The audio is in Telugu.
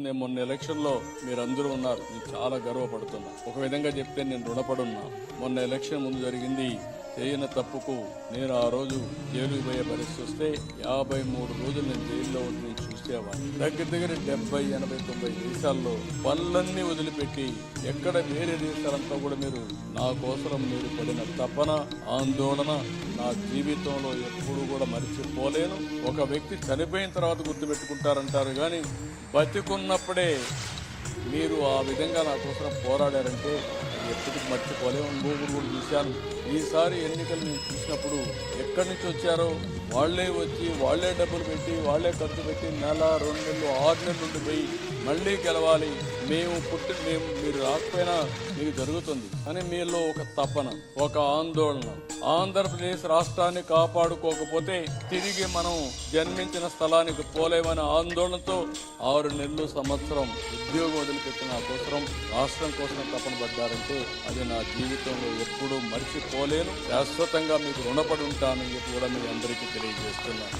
నేను మొన్న ఎలక్షన్లో మీరందరూ ఉన్నారు. నేను చాలా గర్వపడుతున్నా. ఒక విధంగా చెప్తే నేను రుణపడున్నా. మొన్న ఎలక్షన్ ముందు జరిగింది చేయని తప్పుకు నేను ఆ రోజు జైలుకు పోయే పరిస్థితి వస్తే యాభై మూడు రోజులు నేను జైల్లో ఉండి నేను దగ్గర దగ్గర డెబ్బై ఎనభై తొంభై దేశాల్లో పనులన్నీ వదిలిపెట్టి ఎక్కడ వేరే దేశాలంతా కూడా మీరు నా కోసం మీరు పడిన తపన ఆందోళన నా జీవితంలో ఎప్పుడు కూడా మర్చిపోలేను. ఒక వ్యక్తి చనిపోయిన తర్వాత గుర్తుపెట్టుకుంటారంటారు కానీ బతికున్నప్పుడే మీరు ఆ విధంగా నా కోసం పోరాడారంటే ఎప్పటికి మర్చిపోలేము. ఇంకొకరు కూడా చూశాను. ఈసారి ఎన్నికలు నేను చూసినప్పుడు ఎక్కడి నుంచి వచ్చారో వాళ్ళే వచ్చి వాళ్ళే డబ్బులు పెట్టి వాళ్ళే ఖర్చు పెట్టి నెల రెండు నెలలు ఆరు నెలలు నుండి పోయి మళ్ళీ గెలవాలి. మేము పుట్టి మేము మీరు రాకపోయినా మీకు జరుగుతుంది. అని మీలో ఒక తపన ఒక ఆందోళన. ఆంధ్రప్రదేశ్ రాష్ట్రాన్ని కాపాడుకోకపోతే తిరిగి మనం జన్మించిన స్థలానికి పోలేమనే ఆందోళనతో ఆరు నెలలు సంవత్సరం ఉద్యోగం వదిలిపెట్టిన నా కోసం రాష్ట్రం కోసం తపన పడ్డారంటే అది నా జీవితంలో ఎప్పుడూ మర్చిపోలేను. శాశ్వతంగా మీకు రుణపడి ఉంటానని చెప్పి కూడా మీ అందరికీ తెలియజేస్తున్నాను.